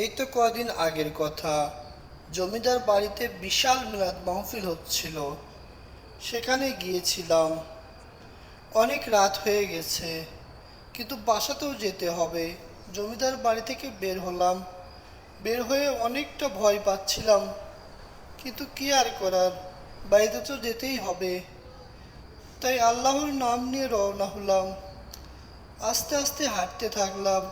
এই তো কদিন আগের কথা। জমিদার বাড়িতে বিশাল মিলাদ মাহফিল হচ্ছিল। সেখানে গিয়েছিলাম। অনেক রাত হয়ে গেছে, কিন্তু বাসাতেও যেতে হবে। জমিদার বাড়ি থেকে বের হলাম। বের হয়ে অনেকটা ভয় পাচ্ছিলাম, কিন্তু কি আর করার? বাড়িতে তো যেতেই হবে। তাই আল্লাহর নাম নিয়ে রওনা হলাম। আস্তে আস্তে হাঁটতে থাকলাম।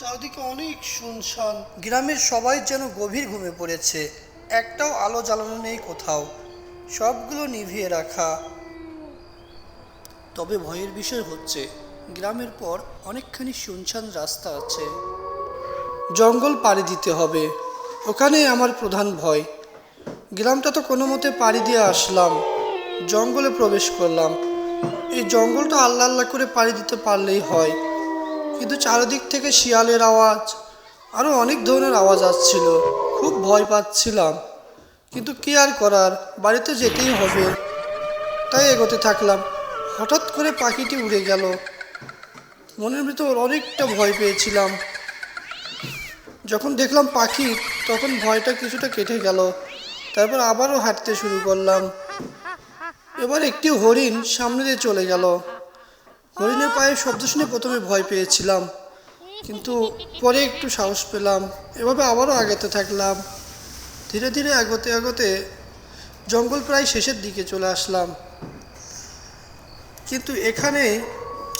চারদিকে অনেক শুনশান। গ্রামের সবাই যেন গভীর ঘুমে পড়েছে। একটাও আলো জ্বালানো নেই কোথাও। সবগুলো নিভিয়ে রাখা। তবে ভয়ের বিষয় হচ্ছে, গ্রামের পর অনেকখানি শুনশান রাস্তা আছে। জঙ্গল পাড়ি দিতে হবে। ওখানে আমার প্রধান ভয়। গ্রামটা তো কোনো মতে পাড়ি দিয়ে আসলাম। জঙ্গলে প্রবেশ করলাম। এই জঙ্গলটা আল্লাহ আল্লাহ করে পাড়ি দিতে পারলেই হয়। কিন্তু চারিদিক থেকে শিয়ালের আওয়াজ আরও অনেক ধরনের আওয়াজ আসছিল। খুব ভয় পাচ্ছিলাম। কিন্তু কি আর করার, বাড়িতে যেতেই হবে। তাই এগোতে থাকলাম। হঠাৎ করে পাখিটি উড়ে গেল। মনের ভিতর অনেকটা ভয় পেয়েছিলাম। যখন দেখলাম পাখি, তখন ভয়টা কিছুটা কেটে গেল। তারপর আবারও হাঁটতে শুরু করলাম। এবার একটি হরিণ সামনে দিয়ে চলে গেল। হরিণের পায়ের শব্দ শুনে প্রথমে ভয় পেয়েছিলাম, কিন্তু পরে একটু সাহস পেলাম। এভাবে আবারও আগাতে থাকলাম। ধীরে ধীরে এগোতে আগতে জঙ্গল প্রায় শেষের দিকে চলে আসলাম। কিন্তু এখানে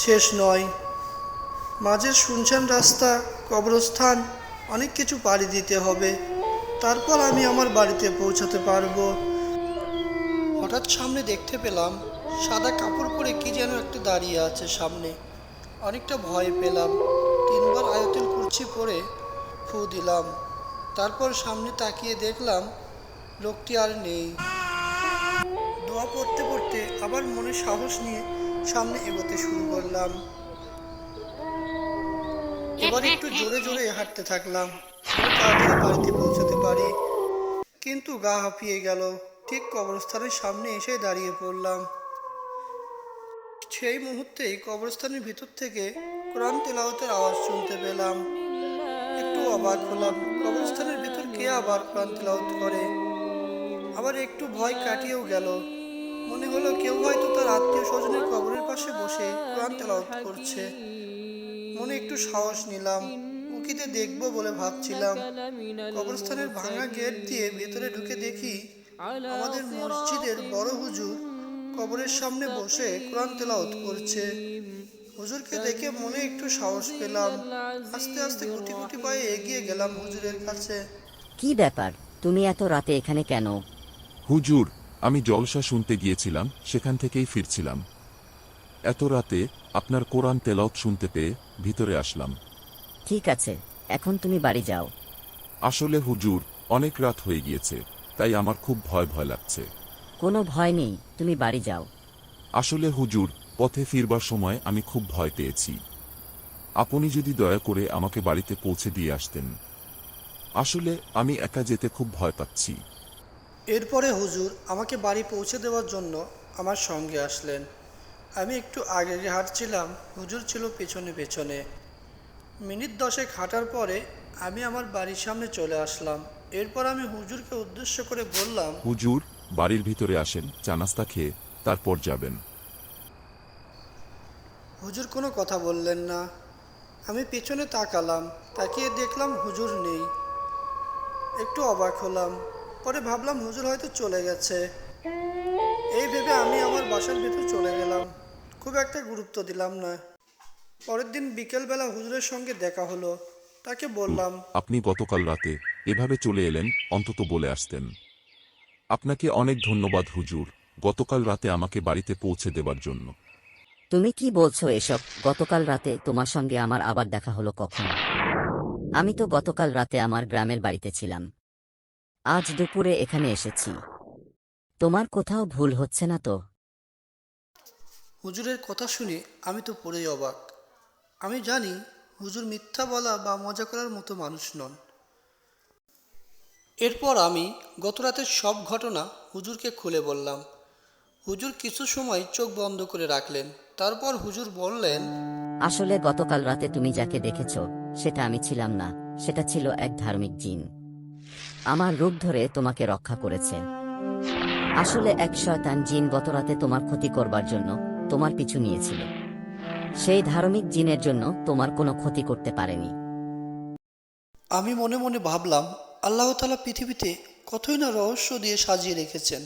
শেষ নয়। মাঝের শুনশান রাস্তা, কবরস্থান, অনেক কিছু পাড়ি দিতে হবে। তারপর আমি আমার বাড়িতে পৌঁছাতে পারব। হঠাৎ সামনে দেখতে পেলাম সাদা কাপড় পরে কি যেন একটা দাঁড়িয়ে আছে সামনে। অনেকটা ভয় পেলাম। তিনবার আয়তেল কুরছি পরে ফু দিলাম। তারপর সামনে তাকিয়ে দেখলাম লোকটি আর নেই। দোয়া পড়তে পড়তে আবার মনে সাহস নিয়ে সামনে এগোতে শুরু করলাম। এবার একটু জোরে জোরে হাঁটতে থাকলাম। তাড়াতাড়ি বাড়িতে পৌঁছাতে পারি। কিন্তু গা হাঁপিয়ে গেল। ঠিক কবরস্থানের সামনে এসে দাঁড়িয়ে পড়লাম। সেই মুহূর্তেই কবরস্থানের ভিতর থেকে কোরআন তেলাওয়াতের আওয়াজ শুনতে পেলাম। একটু অবাক হলাম, কবরস্থানের ভিতর কে আবার কোরআন তেলাওয়াত করে? আবার একটু ভয় কাটিয়েও গেল। মনে হলো কেউ হয়তো তার আত্মীয় স্বজনের কবরের পাশে বসে কোরআন তেলাওয়াত করছে। মনে একটু সাহস নিলাম, উকিতে দেখব বলে ভাবছিলাম। কবরস্থানের ভাঙা গেট দিয়ে ভেতরে ঢুকে দেখি আমাদের মসজিদের বড় হুজুর কবরের সামনে বসে কোরআন তেলাওয়াত করছে। হুজুরকে দেখে মনে একটু সাহস পেলাম। আস্তে আস্তে গুটি গুটি পায়ে এগিয়ে গেলাম হুজুরের কাছে। কি ব্যাপার? তুমি এত রাতে এখানে কেন? হুজুর আমি জলসা শুনতে গিয়েছিলাম সেখান থেকেই ফিরছিলাম। এত রাতে আপনার কোরআন তেলাওত শুনতে পেয়ে ভিতরে আসলাম। ঠিক আছে এখন তুমি বাড়ি যাও। আসলে হুজুর অনেক রাত হয়ে গিয়েছে তাই আমার খুব ভয় ভয় লাগছে। কোনো ভয় নেই তুমি বাড়ি যাও। আসলে হুজুর পথে ফিরবার সময় আমি খুব ভয় পেয়েছি। আপনি যদি দয়া করে আমাকে বাড়িতে পৌঁছে দিয়ে আসতেন। আসলে আমি একা যেতে খুব ভয় পাচ্ছি। এরপরে হুজুর আমাকে বাড়ি পৌঁছে দেওয়ার জন্য আমার সঙ্গে আসলেন। আমি একটু আগে আগে হাঁটছিলাম হুজুর ছিল পেছনে পেছনে। মিনিট দশেক হাঁটার পরে আমি আমার বাড়ির সামনে চলে আসলাম। এরপর আমি হুজুরকে উদ্দেশ্য করে বললাম হুজুর বাড়ির ভিতরে আসেন চা নাস্তা খেয়ে তারপর যাবেন। হুজুর কোনো কথা বললেন না। আমি পেছনে তাকালাম তাকিয়ে দেখলাম হুজুর নেই। একটু অবাক হলাম পরে ভাবলাম হুজুর হয়তো চলে গেছে। এই ভেবে আমি আমার বাসার ভিতর চলে গেলাম। খুব একটা গুরুত্ব দিলাম না। পরের দিন বিকেলবেলা হুজুরের সঙ্গে দেখা হলো। তাকে বললাম আপনি গতকাল রাতে এভাবে চলে এলেন অন্তত বলে আসতেন। আপনাকে অনেক ধন্যবাদ হুজুর গতকাল রাতে আমাকে বাড়িতে পৌঁছে দেবার জন্য। তুমি কি বলছো এসব? গতকাল রাতে তোমার সঙ্গে আমার আবার দেখা হলো কখন? আমি তো গতকাল রাতে আমার গ্রামের বাড়িতে ছিলাম। আজ দুপুরে এখানে এসেছি। তোমার কোথাও ভুল হচ্ছে না তো? হুজুরের কথা শুনে আমি তো পড়েই অবাক। আমি জানি হুজুর মিথ্যা বলা বা মজা করার মতো মানুষ নন। এরপর আমি গত রাতের সব ঘটনা হুজুরকে খুলে বললাম। হুজুর কিছু সময় চোখ বন্ধ করে রাখলেন। তারপর হুজুর বললেন আসলে গতকাল রাতে তুমি যাকে দেখেছ সেটা আমি ছিলাম না। সেটা ছিল এক ধার্মিক জিন। আমার রূপ ধরে তোমাকে রক্ষা করেছে। আসলে এক শয়তান জিন গতরাতে তোমার ক্ষতি করবার জন্য তোমার পিছু নিয়েছিল। সেই ধার্মিক জিনের জন্য তোমার কোনো ক্ষতি করতে পারেনি। আমি মনে মনে ভাবলাম আল্লাহ তালা পৃথিবীতে কতই না রহস্য দিয়ে সাজিয়ে রেখেছেন।